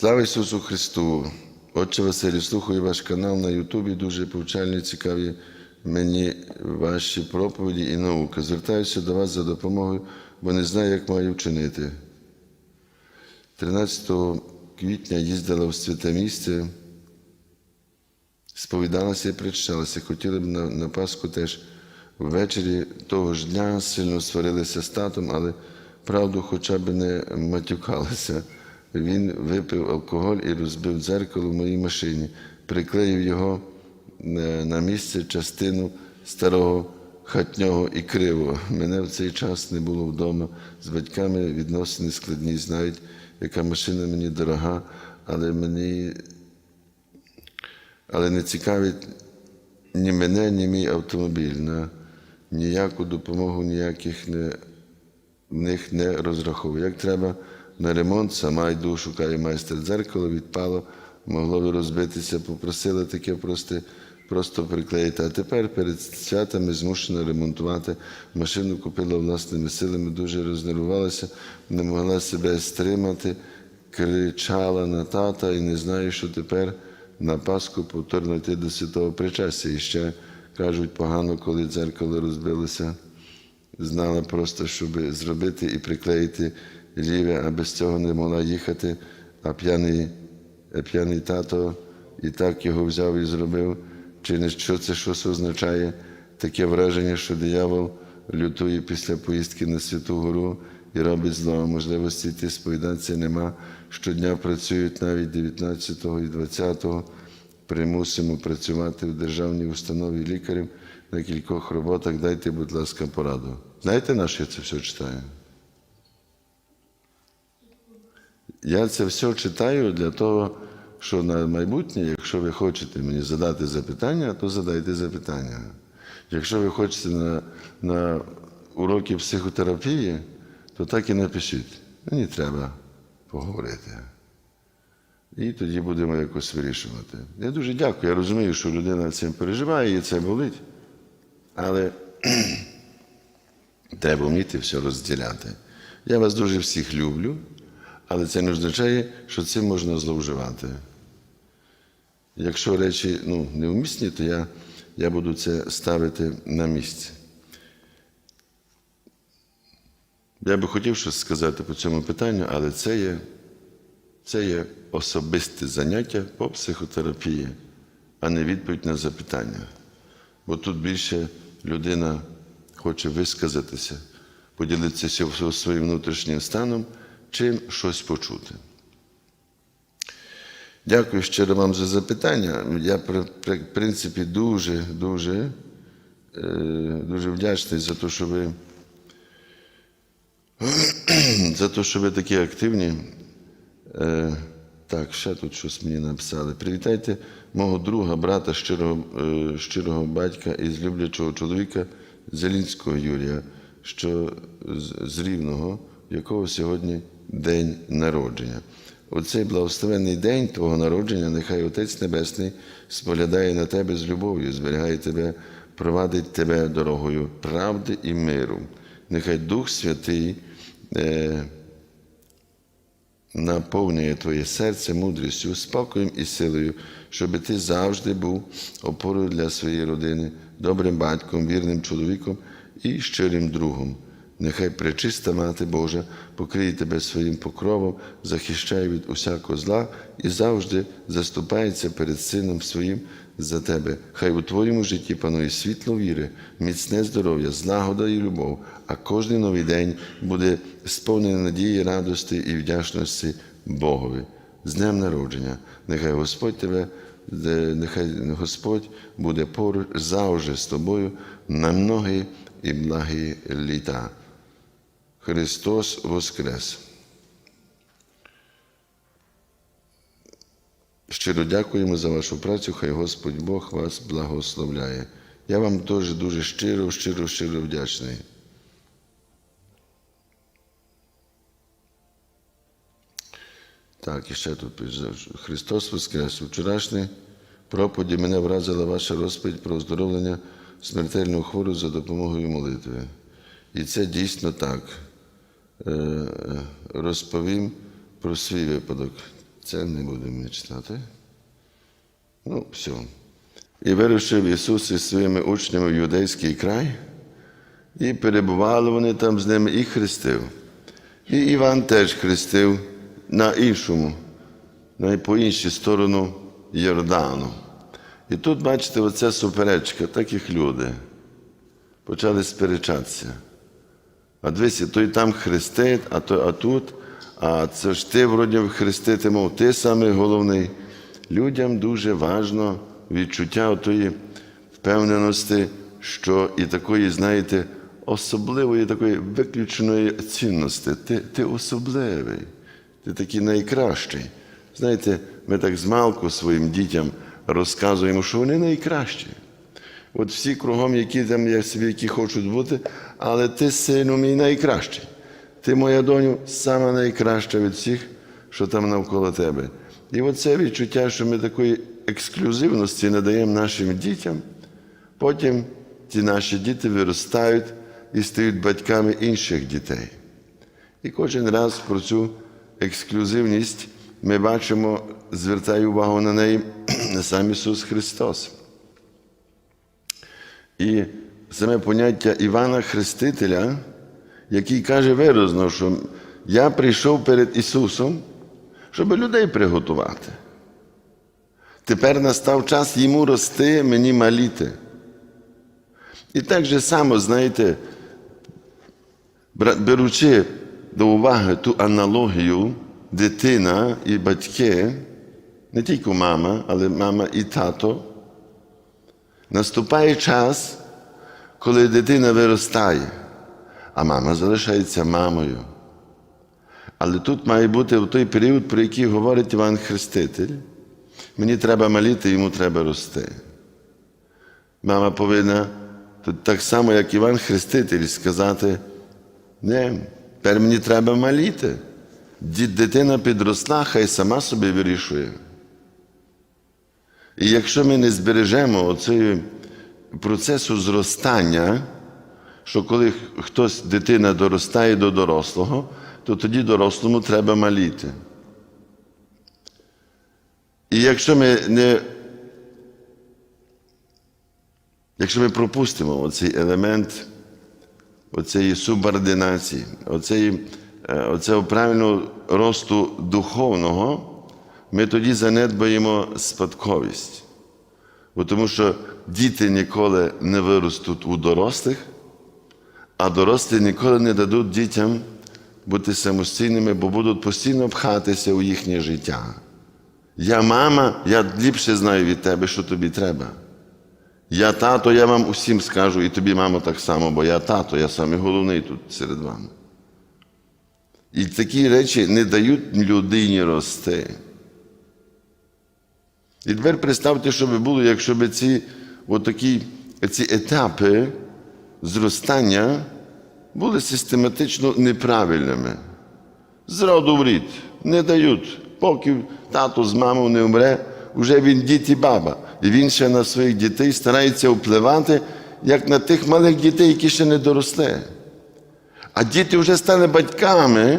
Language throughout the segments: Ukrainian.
Слава Ісусу Христу! Отче Василю, слухаю ваш канал на Ютубі. Дуже повчальні, цікаві мені ваші проповіді і наука. Звертаюся до вас за допомогою, бо не знаю, як маю вчинити. 13 квітня їздила в святе місце, сповідалася і причащалася. Хотіли б на, на Пасху теж ввечері того ж дня сильно сварилися з татом, але правду хоча б не матюкалися. Він випив алкоголь і розбив дзеркало в моїй машині, приклеїв його е, на місце частину старого хатнього і кривого. Мене в цей час не було вдома. З батьками відносини складні, знають, яка машина мені дорога, але мені але не цікавить ні мене, ні мій автомобіль. На ніяку допомогу ніяких не, в них не розраховую. Як треба на ремонт, сама йду, шукаю майстер дзеркало, відпало, могло б розбитися, попросила таке просто, просто приклеїти. А тепер перед святами змушена ремонтувати. Машину купила власними силами, дуже рознервувалася, не могла себе стримати, кричала на тата і не знаю, що тепер на Пасху повторно йти до святого причастя. І ще кажуть, погано, коли дзеркало розбилося. Знала просто, щоб зробити і приклеїти ліве, а без цього не могла їхати. А п'яний, п'яний тато і так його взяв і зробив. Чи не що це щось означає? Таке враження, що диявол лютує після поїздки на Святу Гору і робить зло. Можливості йти сповідатися нема. Щодня працюють навіть 19 і 20. го примусимо працювати в державній установі лікарем на кількох роботах. Дайте, будь ласка, пораду. Знаєте, на що я це все читаю? Я це все читаю для того, що на майбутнє, якщо ви хочете мені задати запитання, то задайте запитання. Якщо ви хочете на, на уроки психотерапії, то так і напишіть. Мені треба поговорити. І тоді будемо якось вирішувати. Я дуже дякую. Я розумію, що людина цим переживає і це болить. Але треба вміти все розділяти. Я вас дуже всіх люблю, але це не означає, що цим можна зловживати. Якщо речі ну, невмісні, то я, я буду це ставити на місце. Я би хотів щось сказати по цьому питанню, але це є, це є особисте заняття по психотерапії, а не відповідь на запитання. Бо тут більше людина хоче висказатися, поділитися своїм внутрішнім станом, чим щось почути. Дякую щиро вам за запитання. Я, в принципі, дуже, дуже, дуже вдячний за те, що ви за те, що ви такі активні. Е, Так, ще тут щось мені написали. Привітайте мого друга, брата, щирого, е, щирого батька і злюблячого чоловіка Зелінського Юрія, що з, з Рівного, якого сьогодні день народження. У цей благословенний день Твого народження, нехай Отець Небесний споглядає на тебе з любов'ю, зберігає тебе, провадить тебе дорогою правди і миру. Нехай Дух Святий е, наповнює Твоє серце мудрістю, спокоєм і силою, щоб ти завжди був опорою для своєї родини, добрим батьком, вірним чоловіком і щирим другом. Нехай пречиста Мати Божа покриє тебе своїм покровом, захищає від усякого зла і завжди заступається перед Сином Своїм за тебе. Хай у твоєму житті панує світло віри, міцне здоров'я, злагода і любов, а кожен новий день буде сповнений надії, радості і вдячності Богові. З днем народження. Нехай Господь тебе, нехай Господь буде поруч завжди з тобою на многі і благі літа. Христос Воскрес! Щиро дякуємо за вашу працю, хай Господь Бог вас благословляє. Я вам теж дуже щиро, щиро, щиро вдячний. Так, і ще тут Христос Воскрес. Вчорашній проповіді мене вразила ваша розповідь про оздоровлення смертельного хворого за допомогою молитви. І це дійсно так. Розповім про свій випадок. Це не будемо читати. Ну, все. І вирушив Ісус із своїми учнями в юдейський край, і перебували вони там з ними і хрестив. І Іван теж хрестив на іншому, на по іншу сторону Йордану. І тут, бачите, оця суперечка, так їх люди почали сперечатися. А дивися, той там хрестить, а то, а тут, а це ж ти вроді хрестити, мов ти самий головний. Людям дуже важно відчуття тої впевненості, що і такої, знаєте, особливої, такої виключеної цінності. Ти, ти особливий, ти такий найкращий. Знаєте, ми так змалку своїм дітям розказуємо, що вони найкращі. От всі кругом, які там є собі, які хочуть бути, але ти сину мій найкращий. Ти, моя доню, сама найкраща від всіх, що там навколо тебе. І оце відчуття, що ми такої ексклюзивності не даємо нашим дітям, потім ті наші діти виростають і стають батьками інших дітей. І кожен раз про цю ексклюзивність ми бачимо, звертає увагу на неї сам Ісус Христос. І саме поняття Івана Хрестителя, який каже виразно, що я прийшов перед Ісусом, щоб людей приготувати. Тепер настав час йому рости, мені маліти. І так же само, знаєте, беручи до уваги ту аналогію, дитина і батьки, не тільки мама, але мама і тато, наступає час, коли дитина виростає, а мама залишається мамою. Але тут має бути в той період, про який говорить Іван Хреститель. Мені треба маліти, йому треба рости. Мама повинна так само, як Іван Хреститель, сказати: не, тепер мені треба маліти. Дитина підросла, хай сама собі вирішує. І якщо ми не збережемо оцей процесу зростання, що коли хтось, дитина доростає до дорослого, то тоді дорослому треба маліти. І якщо ми не якщо ми пропустимо оцей елемент оцеї субординації, оцеї, оцього правильного росту духовного, ми тоді занедбаємо спадковість. Бо тому що діти ніколи не виростуть у дорослих, а дорослі ніколи не дадуть дітям бути самостійними, бо будуть постійно пхатися у їхнє життя. Я мама, я ліпше знаю від тебе, що тобі треба. Я тато, я вам усім скажу, і тобі, мамо, так само, бо я тато, я самий головний тут серед вами. І такі речі не дають людині рости. І тепер представте, що би було, якщо б ці, отакі, ці етапи зростання були систематично неправильними. З роду в рід не дають. Поки тато з мамою не вмре, вже він дід і баба. І він ще на своїх дітей старається впливати, як на тих малих дітей, які ще не доросли. А діти вже стали батьками,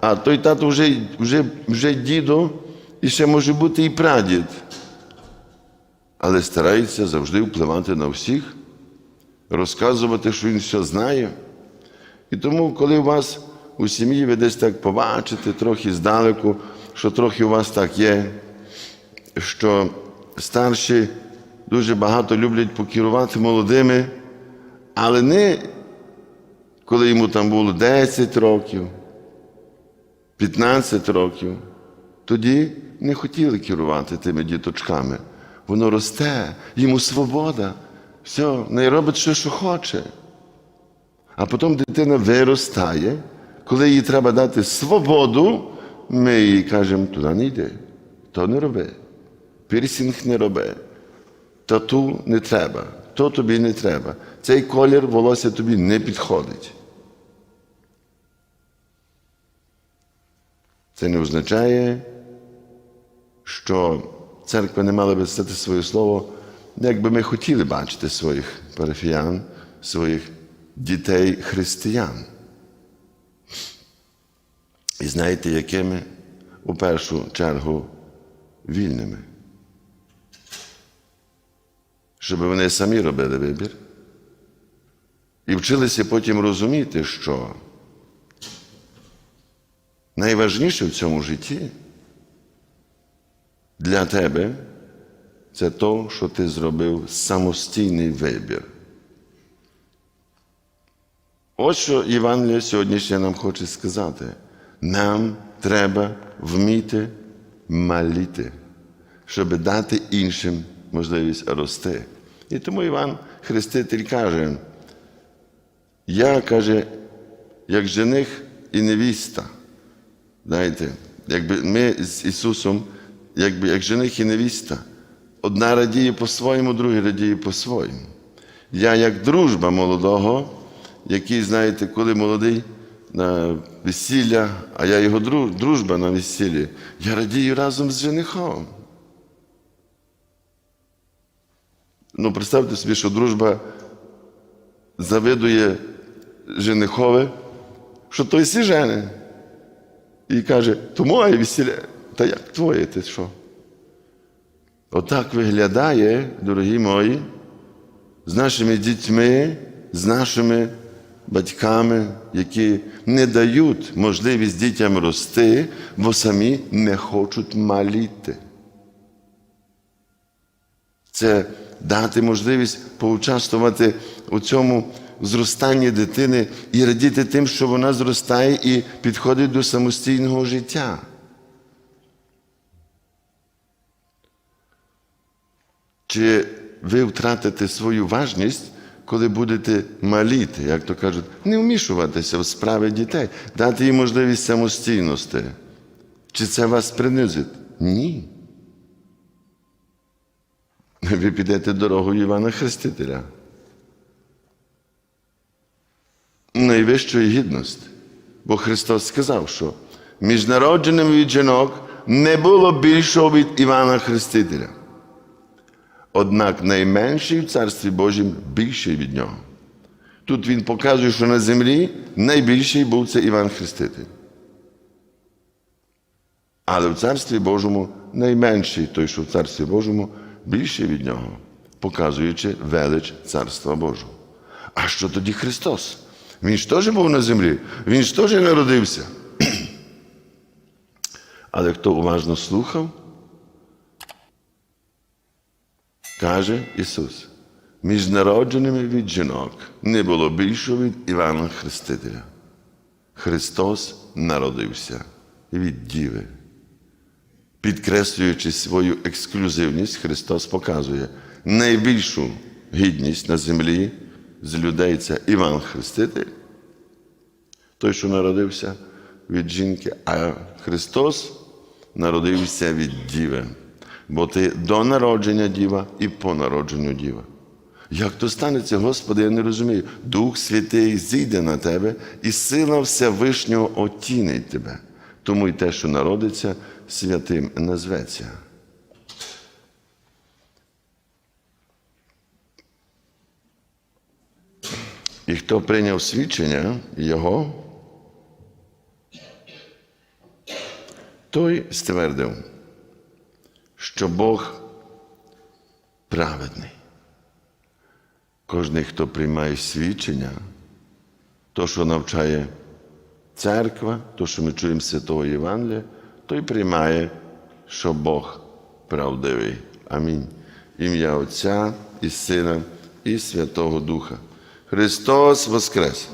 а той тато вже, вже, вже дідо і ще може бути і прадід. Але старається завжди впливати на всіх, розказувати, що він все знає. І тому, коли у вас у сім'ї ви десь так побачите трохи здалеку, що трохи у вас так є, що старші дуже багато люблять покерувати молодими, але не коли йому там було 10 років, 15 років, тоді не хотіли керувати тими діточками. Воно росте, йому свобода, все, не робить що, що хоче. А потім дитина виростає, коли їй треба дати свободу, ми їй кажемо, туди не йди, то не роби. Пірсінг не роби, тату не треба, то тобі не треба. Цей колір волосся тобі не підходить. Це не означає, що церква не мала би стати своє слово, якби ми хотіли бачити своїх парафіян, своїх дітей християн. І знаєте, якими? у першу чергу вільними. Щоб вони самі робили вибір. І вчилися потім розуміти, що найважніше в цьому житті для тебе це то, що ти зробив самостійний вибір. Ось що Євангелія сьогоднішнє нам хоче сказати. Нам треба вміти маліти, щоб дати іншим можливість рости. І тому Іван Хреститель каже, я каже, як жених і невіста. Знаєте, якби ми з Ісусом, якби як жених і невіста, одна радіє по-своєму, друга радіє по-своєму. Я як дружба молодого, який, знаєте, коли молодий на весілля, а я його дружба на весіллі, я радію разом з женихом. Ну, представте собі, що дружба завидує женихове, що той сі жене. І каже, то моє весілля. Та як твоє, ти що? Отак виглядає, дорогі мої, з нашими дітьми, з нашими батьками, які не дають можливість дітям рости, бо самі не хочуть маліти. Це дати можливість поучаствувати у цьому зростанні дитини і радіти тим, що вона зростає і підходить до самостійного життя. Чи ви втратите свою важність, коли будете маліти, як то кажуть, не вмішуватися в справи дітей, дати їм можливість самостійності? Чи це вас принизить? Ні. Ви підете дорогою Івана Хрестителя. Найвищої гідності. Бо Христос сказав, що між народженими від жінок не було більшого від Івана Хрестителя. Однак найменший в Царстві Божім більший від нього. Тут він показує, що на землі найбільший був це Іван Хреститель. Але в Царстві Божому найменший той, що в Царстві Божому, більший від нього, показуючи велич Царства Божого. А що тоді Христос? Він ж теж був на землі, він ж теж народився. Але хто уважно слухав, каже Ісус, між народженими від жінок не було більшого від Івана Хрестителя. Христос народився від Діви. Підкреслюючи свою ексклюзивність, Христос показує найбільшу гідність на землі з людей це Іван Хреститель, той, що народився від жінки, а Христос народився від Діви. Бо ти до народження діва і по народженню діва. Як то станеться, Господи, я не розумію. Дух Святий зійде на тебе, і сила Всевишнього отінить тебе. Тому й те, що народиться, святим назветься. І хто прийняв свідчення Його, той ствердив, що Бог праведний. Кожний, хто приймає свідчення, то, що навчає церква, то, що ми чуємо Святого Євангелія, той приймає, що Бог правдивий. Амінь. Ім'я Отця і Сина, і Святого Духа. Христос Воскрес!